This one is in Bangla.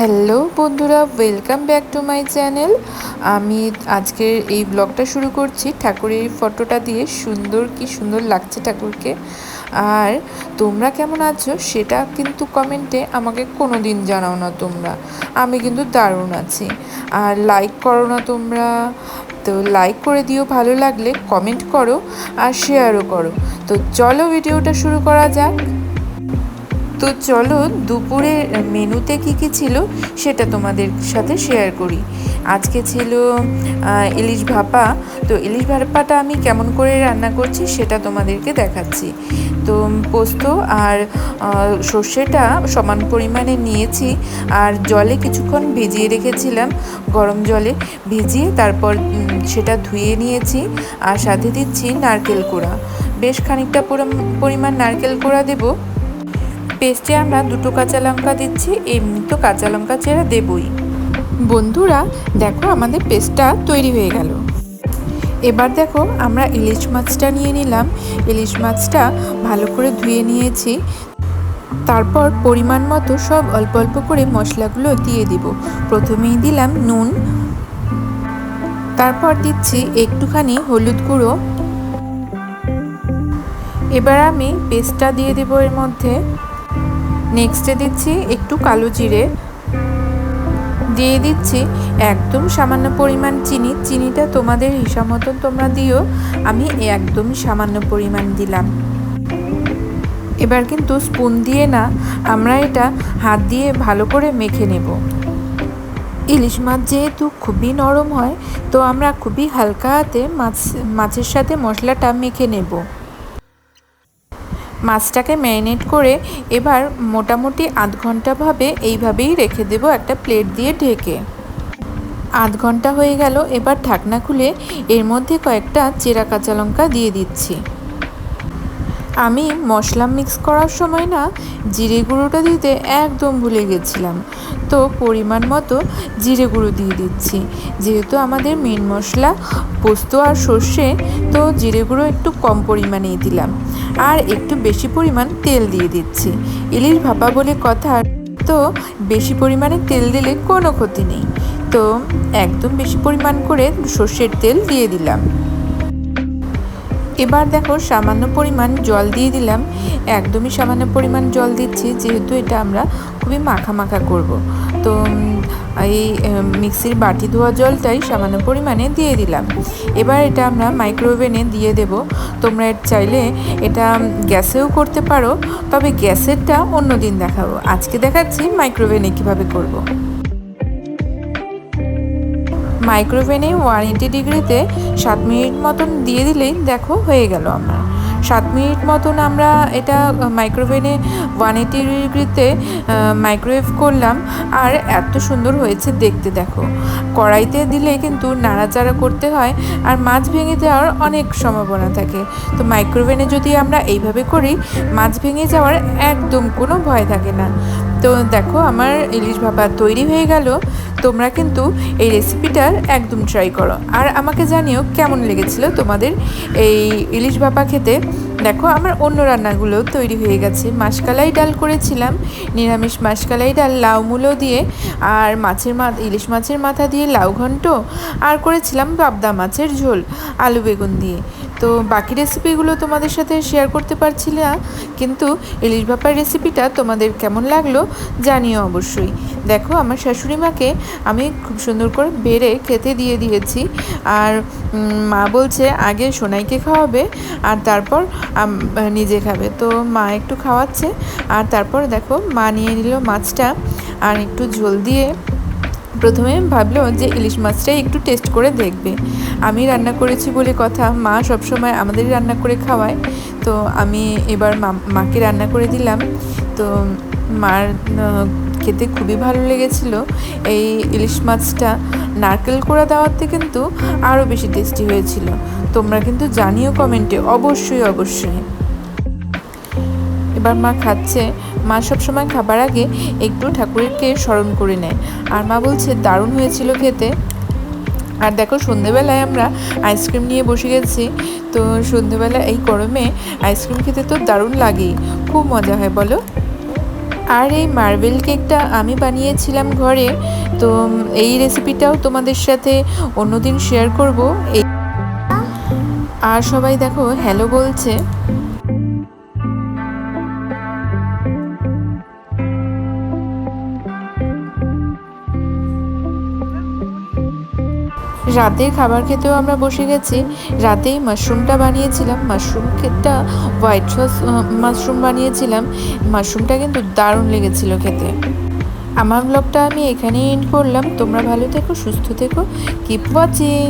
হ্যালো বন্ধুরা welcome back to my channel আমি আজকের এই ব্লগটা শুরু করছি। ঠাকুরের ফটোটা দিয়ে সুন্দর, কি সুন্দর লাগছে ঠাকুরকে। আর তোমরা কেমন আছো সেটা কিন্তু কমেন্টে আমাকে কোনো দিন জানাও না তোমরা। আমি কিন্তু দারুণ আছি। আর লাইক করো না তোমরা। তো লাইক করে দিও, ভালো লাগলে কমেন্ট করো আর শেয়ারও করো। তো চলো ভিডিওটা শুরু করা যাক। তো চলো দুপুরে মেনুতে কি কি ছিল সেটা তোমাদের সাথে শেয়ার করি। আজকে ছিল ইলিশ ভাপা। তো ইলিশ ভাপাটা আমি কেমন করে রান্না করছি সেটা তোমাদেরকে দেখাচ্ছি। তো পোস্ত আর সর্ষেটা সমান পরিমাণে নিয়েছি আর জলে কিছুক্ষণ ভিজিয়ে রেখেছিলাম গরম জলে। ভিজিয়ে তারপর সেটা ধুয়ে নিয়েছি আর সাথে দিচ্ছি নারকেল কোড়া। বেশ খানিকটা পরিমাণ নারকেল কোড়া দেবো। পেস্টে আমরা দুটো কাঁচা লঙ্কা দিচ্ছি, এমনি তো কাঁচা লঙ্কা চেরা দেবই। বন্ধুরা, দেখো আমাদের পেস্টটা তৈরি হয়ে গেল। এবার দেখো আমরা ইলিশ মাছটা নিয়ে নিলাম। ইলিশ মাছটা ভালো করে ধুয়ে নিয়েছি। তারপর পরিমাণ মতো সব অল্প অল্প করে মশলাগুলো দিয়ে দিব। প্রথমেই দিলাম নুন। তারপর দিচ্ছি একটুখানি হলুদ গুঁড়ো। এবার আমি পেস্টটা দিয়ে দেবো এর মধ্যে। নেক্সটে দিচ্ছি একটু কালো জিরে। দিয়ে দিচ্ছি একদম সামান্য পরিমাণ চিনি। চিনিটা তোমাদের হিসাব মতন তোমরা দিও। আমি একদম সামান্য পরিমাণ দিলাম। এবার কিন্তু স্পুন দিয়ে না, আমরা এটা হাত দিয়ে ভালো করে মেখে নেব। ইলিশ মাছ যেহেতু খুবই নরম হয়, তো আমরা খুবই হালকা হাতে মাছ, মাছের সাথে মশলাটা মেখে নেব। মাছটাকে ম্যারিনেট করে এবার মোটামুটি আধ ঘন্টাভাবে এইভাবেই রেখে দেব একটা প্লেট দিয়ে ঢেকে। আধ ঘণ্টা হয়ে গেল, এবার ঢাকনা খুলে এর মধ্যে কয়েকটা চেরা কাঁচা লঙ্কা দিয়ে দিচ্ছি। আমি মশলা মিক্স করার সময় না জিরে গুঁড়োটা দিতে একদম ভুলে গেছিলাম। তো পরিমাণ মতো জিরে গুঁড়ো দিয়ে দিচ্ছি। যেহেতু আমাদের মেন মশলা পোস্ত আর সর্ষে, তো জিরে গুঁড়ো একটু কম পরিমাণেই দিলাম। আর একটু বেশি পরিমাণ তেল দিয়ে দিচ্ছি। ইলিশ ভাপা বলে কথা, তো বেশি পরিমাণে তেল দিলে কোনো ক্ষতি নেই। তো একদম বেশি পরিমাণ করে সর্ষের তেল দিয়ে দিলাম। এবার দেখো সামান্য পরিমাণ জল দিয়ে দিলাম। একদমই সামান্য পরিমাণ জল দিচ্ছি, যেহেতু এটা আমরা খুবই মাখা মাখা করব। তো এই মিক্সির বাটি ধোয়া জলটাই সামান্য পরিমাণে দিয়ে দিলাম। এবার এটা আমরা মাইক্রোওভেনে দিয়ে দেব। তোমরা চাইলে এটা গ্যাসেও করতে পারো, তবে গ্যাসেরটা অন্য দিন দেখাবো। আজকে দেখাচ্ছি মাইক্রোওভেনে কীভাবে করব। মাইক্রোওভেনে ওয়ান এইটি ডিগ্রিতে সাত মিনিট মতন দিয়ে দিলেই দেখো হয়ে গেল আমার। সাত মিনিট মতন আমরা এটা মাইক্রোওভেনে ওয়ান এইটি ডিগ্রিতে মাইক্রোওয়েভ করলাম আর এত সুন্দর হয়েছে দেখতে দেখো। কড়াইতে দিলে কিন্তু নাড়াচাড়া করতে হয় আর মাছ ভেঙে যাওয়ার অনেক সম্ভাবনা থাকে। তো মাইক্রোওভেনে যদি আমরা এইভাবে করি, মাছ ভেঙে যাওয়ার একদম কোনো ভয় থাকে না। তো দেখো, আমার ইলিশ ভাপা তৈরি হয়ে গেল। তোমরা কিন্তু এই রেসিপিটার একদম ট্রাই করো। আর আমাকে জানিও কেমন লেগেছিল তোমাদের এই ইলিশ ভাপা খেতে। দেখো, আমার অন্য রান্নাগুলোও তৈরি হয়ে গেছে। মাসকালাই ডাল করেছিলাম, নিরামিষ মাসকালাই ডাল, লাউ মূলো দিয়ে, আর মাছের মা, ইলিশ মাছের মাথা দিয়ে লাউ ঘন্ট, আর করেছিলাম বাবদা মাছের ঝোল, আলু বেগুন দিয়ে। তো বাকি রেসিপিগুলো তোমাদের সাথে শেয়ার করতে পারছি না, কিন্তু ইলিশ ভাপার রেসিপিটা তোমাদের কেমন লাগল জানিও অবশ্যই। দেখো, আমার শাশুড়ি মাকে আমি খুব সুন্দর করে বেড়ে খেতে দিয়ে দিয়েছি। আর মা বলছে, আগে সোনাইকে খাওয়াবে, আর তারপর নিজে খাবে। তো মা একটু খাওয়াচ্ছে, আর তারপর দেখো, মা নিয়ে নিল মাছটা, আর একটু ঝোল দিয়ে প্রথমে ভাবলো যে ইলিশ মাছটাই একটু টেস্ট করে দেখবে। আমি রান্না করেছি বলে কথা, মা সবসময় আমাদেরই রান্না করে খাওয়ায়। তো আমি এবার মাকে রান্না করে দিলাম। তো মার খেতে খুবই ভালো লেগেছিল। এই ইলিশ মাছটা নারকেল কোড়া দেওয়াতে কিন্তু আরও বেশি টেস্টি হয়েছিল। তোমরা কিন্তু জানিও কমেন্টে, অবশ্যই অবশ্যই। এবার মা খাচ্ছে। মা সবসময় খাবার আগে একটু ঠাকুরকে স্মরণ করে নেয়। আর মা বলছে, দারুণ হয়েছিল খেতে। আর দেখো, সন্ধেবেলায় আমরা আইসক্রিম নিয়ে বসে গেছি। তো সন্ধেবেলা এই গরমে আইসক্রিম খেতে তো দারুণ লাগেই। খুব মজা হয়, বলো? আর এই মার্বেল কেকটা আমি বানিয়েছিলাম ঘরে। তো এই রেসিপিটাও তোমাদের সাথে অন্যদিন শেয়ার করব। এই আর সবাই দেখো, হ্যালো বলছে। রাতের খাবার খেতেও আমরা বসে গেছি। রাতেই মাশরুমটা বানিয়েছিলাম। মাশরুম খেতটা হোয়াইট সস মাশরুম বানিয়েছিলাম। মাশরুমটা কিন্তু দারুণ লেগেছিল খেতে। আমার ব্লগটা আমি এখানেই এন্ড করলাম। তোমরা ভালো থেকো, সুস্থ থেকো। Keep watching